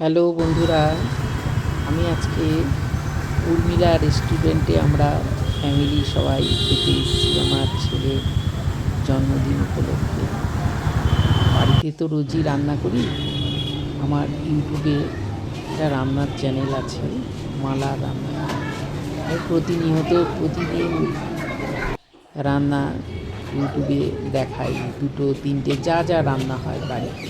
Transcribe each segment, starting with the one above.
Hello বন্ধুরা, আমি আজকে উর্মিলা রেস্টুরেন্টে আমরা ফ্যামিলি সবাই খেতে এসেছি আমার ছেলের জন্মদিন উপলক্ষে। বাড়িতে তো রোজই রান্না করি। আমার ইউটিউবে একটা রান্নার চ্যানেল আছে, মালা রান্না। প্রতিনিয়ত, প্রতিদিন রান্না ইউটিউবে দেখাই, দুটো, তিনটে, যা যা রান্না হয় বাড়িতে।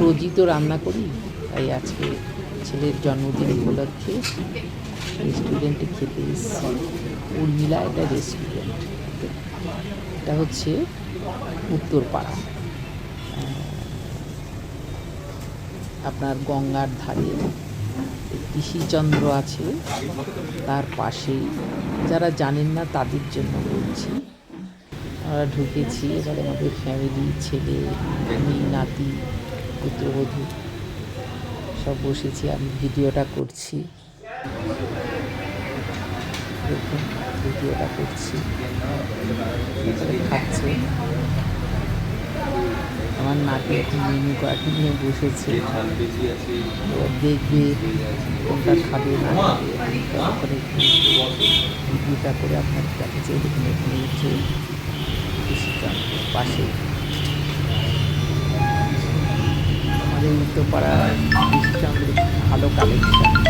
রোজই তো রান্না করি। তাই আজকে ছেলের জন্মদিন উপলক্ষে রেস্টুরেন্টে খেতে এসেছি। উর্মিলা, এটা রেস্টুরেন্ট এটা হচ্ছে উত্তরপাড়া। আপনার গঙ্গার ধারে কৃষিচন্দ্র আছে, তার পাশেই। যারা জানেন না, তাদের জন্য বলছি, আমরা ঢুকেছি, এবার আমাদের ফ্যামিলি ছেলে আমি নাতি, পুত্রবধূ। সব বসেছি, আমি ভিডিওটা করছি। দেখুন, ভিডিওটা করছি। খাচ্ছে। আমার নাতি এখন মেনু কার্ড নিয়ে বসেছে। দেখবে কোনটা খাবে না ভিডিওটা করে আপনার দেখাচ্ছি। দেখুন পাশে উত্তরপাড়া কৃষিচন্দ্র ভালো কালেকশন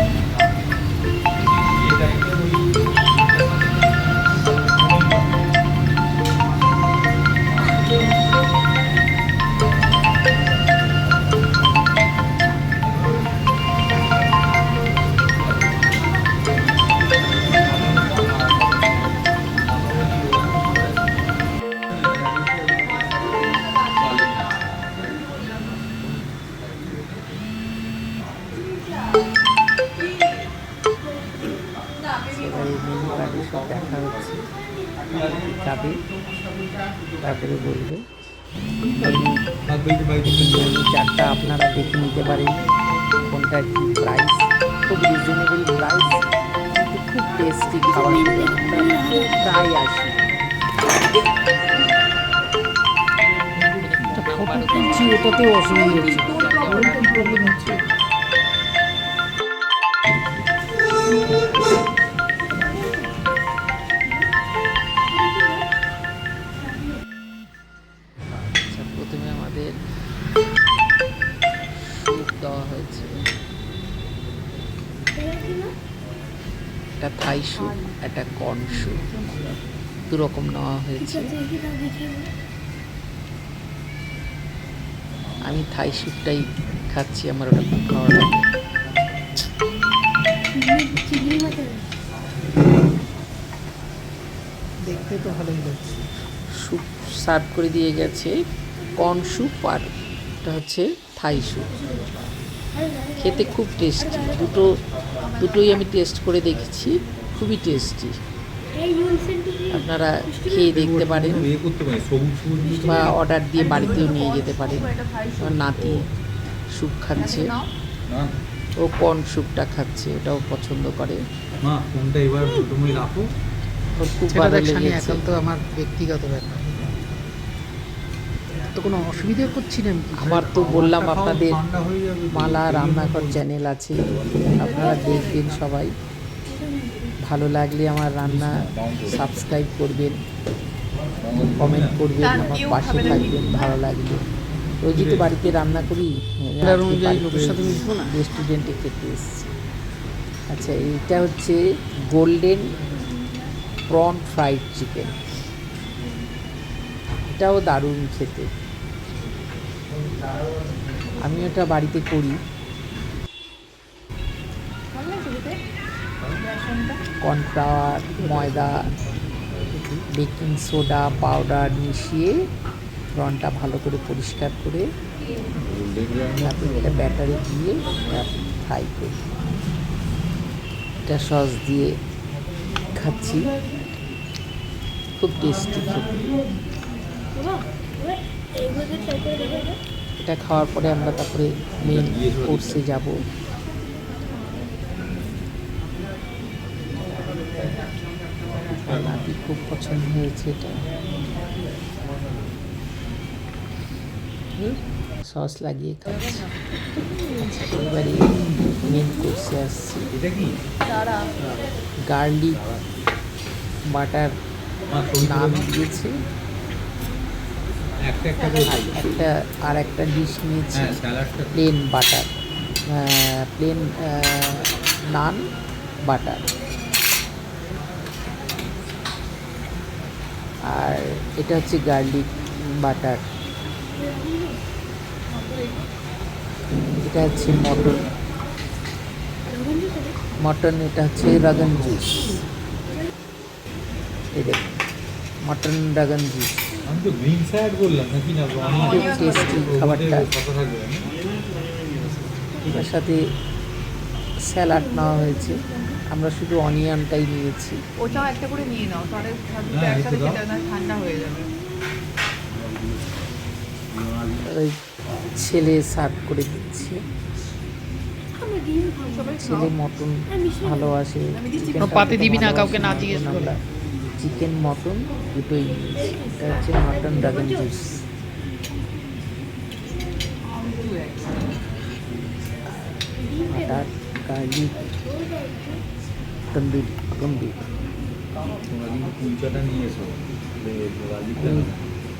দেখা হচ্ছে যাবে তারপরে বলবে। চারটা আপনারা দেখে নিতে পারেন কোনটা কি প্রাইস খুব রিজনেবল প্রাইস কিন্তু খুব টেস্টি খাবার প্রায় আসি ফটো তুলছি ওটাতেও অসুবিধা হচ্ছে। প্রবলেম হচ্ছে। দেওয়া হয়েছে। একটা থাই স্যুপ একটা কর্ন স্যুপ। দু রকম নেওয়া হয়েছে। আমি থাই স্যুপটাই খাচ্ছি আমার ওটা খুব খাওয়া লাগে। দেখতে তো ভালোই লাগছে। স্যুপ সার্ভ করে দিয়ে গেছে কর্ন স্যুপ আর এটা হচ্ছে থাই স্যুপ। খেতে খুব টেস্টি দুটো দুটোই আমি টেস্ট করে দেখেছি খুবই টেস্টি আপনারা খেয়ে দেখতে পারেন বা অর্ডার দিয়ে বাড়িতেও নিয়ে যেতে পারেন। আমার নাতি স্যুপ খাচ্ছে। ও কর্ন স্যুপটা খাচ্ছে ওটাও পছন্দ করে। মা ফোনটা এবার তুমি রাখো। খুব ভালো লেগেছে। একান্ত আমার ব্যক্তিগত ব্যাপার। তো কোনো অসুবিধা করছি না আমার তো বললাম আপনাদের। মালা রান্নাঘর চ্যানেল আছে আপনারা দেখবেন সবাই। ভালো লাগলে আমার রান্না সাবস্ক্রাইব করবেন কমেন্ট করবেন আমার পাশে থাকবেন ভালো লাগলে। রোজই তো বাড়িতে রান্না করি এবার অনুযায়ী লোকের সাথে মিশবো রেস্টুরেন্টে খেতে এসেছি। আচ্ছা এইটা হচ্ছে গোল্ডেন প্রন ফ্রাইড চিকেন এটাও দারুণ খেতে। আমি ওটা বাড়িতে করি। কর্নফ্লাওয়ার, ময়দা, বেকিং সোডা, পাউডার মিশিয়ে রনটা ভালো করে পরিষ্কার করে তারপরে এটা ব্যাটারে দিয়ে ফ্রাই করি। এটা সস দিয়ে খাচ্ছি। খুব টেস্টি খেতে। এটা খাওয়ার পরে আমরা তারপরে মেন কোর্সে যাব। নাতি খুব পছন্দ হয়েছে এটা। সস লাগিয়ে খাচ্ছি। এবারে মেন কোর্সে আসছি। গার্লিক বাটার দাও। দিয়েছে। একটা একটা আর একটা ডিশ নিয়েছি। হ্যাঁ plain butter. Plain naan butter. আর এটা হচ্ছে গার্লিক বাটার। এটা হচ্ছে মটন। মটন এটা হচ্ছে রাগান জুস। এই দেখুন মটন রাগান জুস। আমি তো গ্রিন স্যালাড বললাম নাকি না? খুব tasty খাবারটা। কথা থাকবে তার সাথে স্যালাড নেওয়া হয়েছে। আমরা শুধু অনিয়নটাই নিয়েছি। ওটাও একটা করে নিয়ে নাও তাহলে হ্যাঁ, একসাথে খেতে ঠান্ডা হয়ে যাবে। ওই ছেলে সার্ভ করে দিচ্ছে। ছেলে মটন ভালোবাসে। পাতে দিবি না, কাউকে না জিজ্ঞেস করে। চিকেন মটন দুটোই নিয়েছি। এটা হচ্ছে mutton dragon juice butter garlic tandoori tandoori.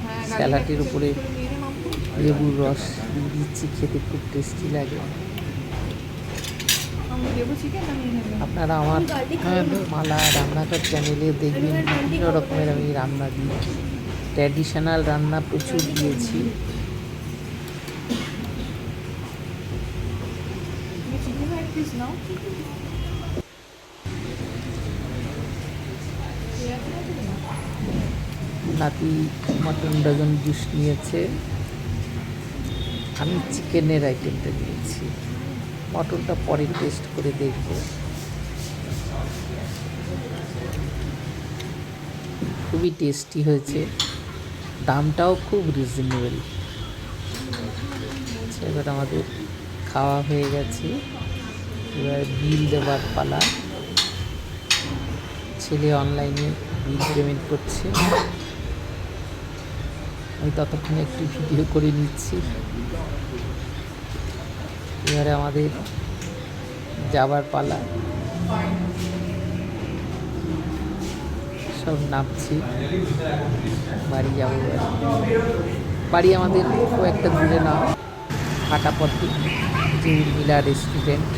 হ্যাঁ, স্যালাডের উপরে লেবুর রস দিচ্ছি খেতে খুব টেস্টি লাগে আমি দেবো চিকেন না নিয়ে নেবে আপনারা আমার। মালা রান্নাঘর চ্যানেলে দেখবেন। বিভিন্ন রকমের আমি রান্না দিই ট্র্যাডিশনাল রান্না প্রচুর দিয়েছি। নাতি মটন ড্রাগন জুস নিয়েছে। আমি চিকেনের আইটেমটা নিয়েছি মটনটা পরে টেস্ট করে দেখব। খুবই টেস্টি হয়েছে। দামটাও খুব রিজনেবল আচ্ছা এবার আমাদের খাওয়া হয়ে গেছে। এবার বিল দেওয়ার পালা। ছেলে অনলাইনে বিল পেমেন্ট করছে। আমি ততক্ষণে একটু ভিডিও করে নিচ্ছি। এবারে আমাদের যাবার পালা। সব নামছি। বাড়ি যাব বাড়ি আমাদের খুব একটা দূরে না। হাটাপথে যে মিলা রেস্টুরেন্ট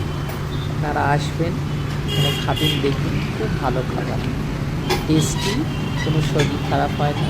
আপনারা আসবেন এখানে খাবেন, দেখবেন, খুব ভালো খাবার। টেস্টি কোনো শরীর খারাপ হয় না।